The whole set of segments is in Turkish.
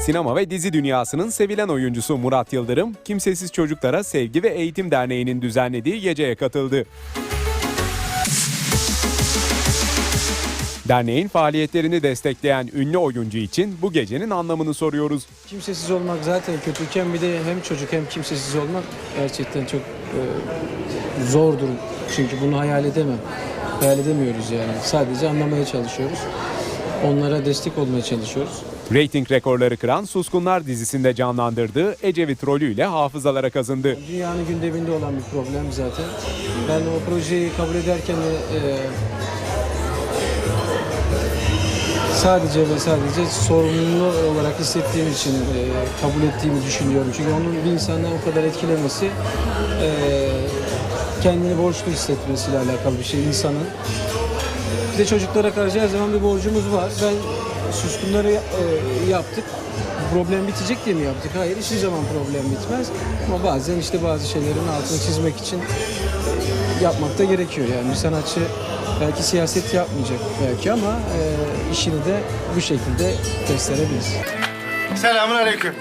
Sinema ve dizi dünyasının sevilen oyuncusu Murat Yıldırım, Kimsesiz Çocuklara Sevgi ve Eğitim Derneği'nin düzenlediği geceye katıldı. Derneğin faaliyetlerini destekleyen ünlü oyuncu için bu gecenin anlamını soruyoruz. Kimsesiz olmak zaten kötüyken bir de hem çocuk hem kimsesiz olmak gerçekten çok e, zordur. Çünkü bunu hayal edemem. Hayal edemiyoruz yani. Sadece anlamaya çalışıyoruz. Onlara destek olmaya çalışıyoruz. Rating rekorları kıran Suskunlar dizisinde canlandırdığı Ecevit rolüyle hafızalara kazındı. Dünyanın gündeminde olan bir problem zaten. Ben o projeyi kabul ederken de e, sadece ve sadece sorumlu olarak hissettiğim için e, kabul ettiğimi düşünüyorum. Çünkü onun bir insanı o kadar etkilemesi e, kendini borçlu hissetmesiyle alakalı bir şey insanın. Bir de çocuklara karşı her zaman bir borcumuz var. Ben suskunları e, yaptık. Problem bitecek diye mi yaptık? Hayır, hiçbir zaman problem bitmez. Ama bazen işte bazı şeylerin altını çizmek için e, yapmak da gerekiyor. Yani bir sanatçı belki siyaset yapmayacak belki ama e, işini de bu şekilde gösterebilir. Selamun aleyküm.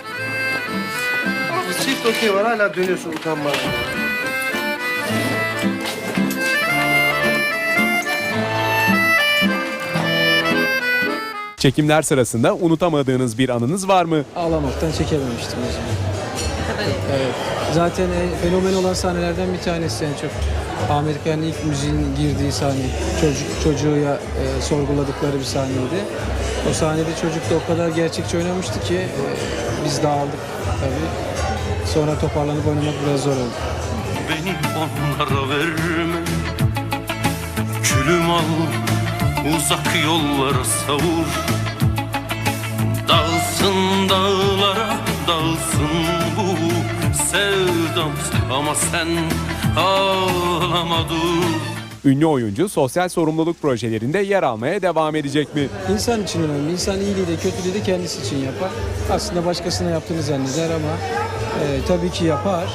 Çift okey var hala dönüyorsun utanmadan. Çekimler sırasında unutamadığınız bir anınız var mı? Ağlamaktan çekememiştim o zaman. Evet. Zaten en fenomen olan sahnelerden bir tanesi en çok. Amerika'nın ilk müziğin girdiği sahne. Çocuk, çocuğu ya e, sorguladıkları bir sahneydi. O sahnede çocuk da o kadar gerçekçi oynamıştı ki e, biz dağıldık tabii. Sonra toparlanıp oynamak biraz zor oldu. Beni onlara verme Külüm al uzak yollara savur Dağılsın dağlara dağılsın bu sevdam Ama sen ağlama dur Ünlü oyuncu sosyal sorumluluk projelerinde yer almaya devam edecek mi? İnsan için önemli. İnsan iyiliği de kötülüğü de kendisi için yapar. Aslında başkasına yaptığını zanneder ama e, tabii ki yapar.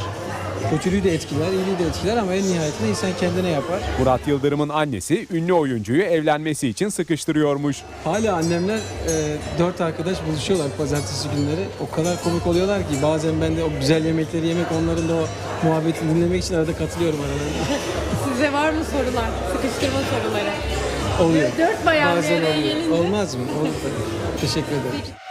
Kötülüğü de etkiler, iyiliği de etkiler ama en nihayetinde insan kendine yapar. Murat Yıldırım'ın annesi ünlü oyuncuyu evlenmesi için sıkıştırıyormuş. Hala annemler e, dört arkadaş buluşuyorlar pazartesi günleri. O kadar komik oluyorlar ki bazen ben de o güzel yemekleri yemek, onların da o muhabbetini dinlemek için arada katılıyorum aralarında. Size var mı sorular? Sıkıştırma soruları. Oluyor. Dört bayan bir Bazen oluyor. Olmaz mı? Olur. Teşekkür ederim.